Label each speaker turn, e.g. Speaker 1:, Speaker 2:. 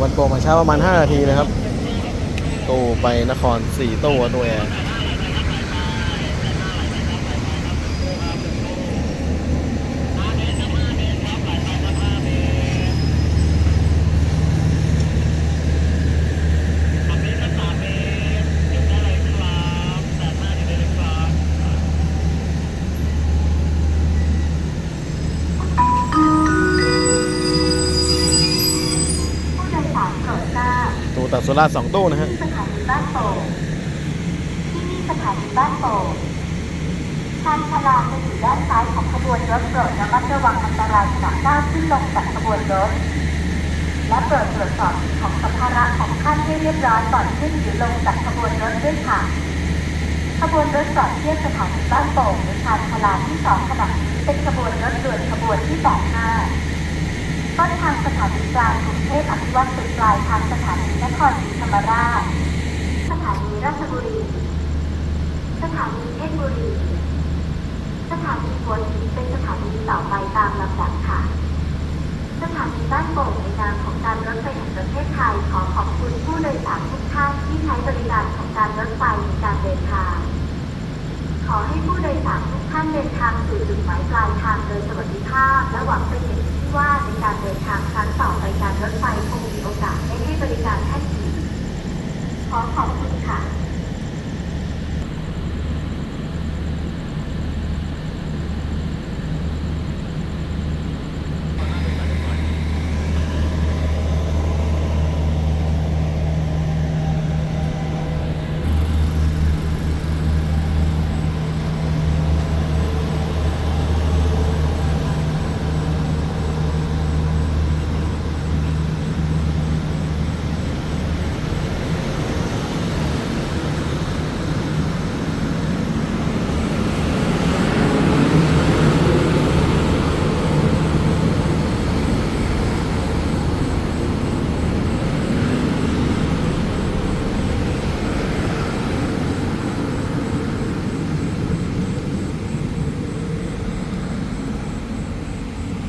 Speaker 1: วันโปรมาเช้าประมาณ 5 นาทีนะครับ ตู้ไปนคร 4 ตู้ตัวแอร์า
Speaker 2: รโปรดทราบ
Speaker 1: ตู้ตัดโซล่าสองตู้นะฮะ
Speaker 2: ที่สถานีบ้านโป่งที่นี่สถานีบ้านโป่งชานชาลาจะอยู่ด้านซ้ายของขบวนรถโปรดระมัดระวังอันตรายขณะก้าวขึ้นลงจากขบวนรถ และโปรดตรวจสอบสิ่งของสัมภาระของท่านให้เรียบร้อยก่อนขึ้นหรือลงจากขบวนรถด้วยค่ะ ขบวนรถจอดเทียบสถานีบ้านโป่งในชานชาลาที่สองขณะนี้เป็นขบวนรถด่วนขบวนที่85 ต้นทางสถานีกลางกรุงเทพอภิวัตรเป็นปลายทางสถานีนครศรีธรรมราช สถานีราชบุรี สถานีเพชรบุรี สถานีหัวหินเป็นสถานีต่อไปตามลำดับค่ะ สถานีบ้านโป่งในนามของการรถไฟแห่งประเทศไทยขอขอบคุณผู้โดยสารทุกท่านที่ใช้บริการของการรถไฟในการเดินทาง ขอให้ผู้โดยสารทุกท่านเดินทางสู่จุดหมายปลายทางโดยสวัสดิภาพและหวังเป็น ว่าในการเดินทางครั้งต่อไปการรถไฟคงมีโอกาสได้ให้บริการท่านอีกขอขอบคุณค่ะ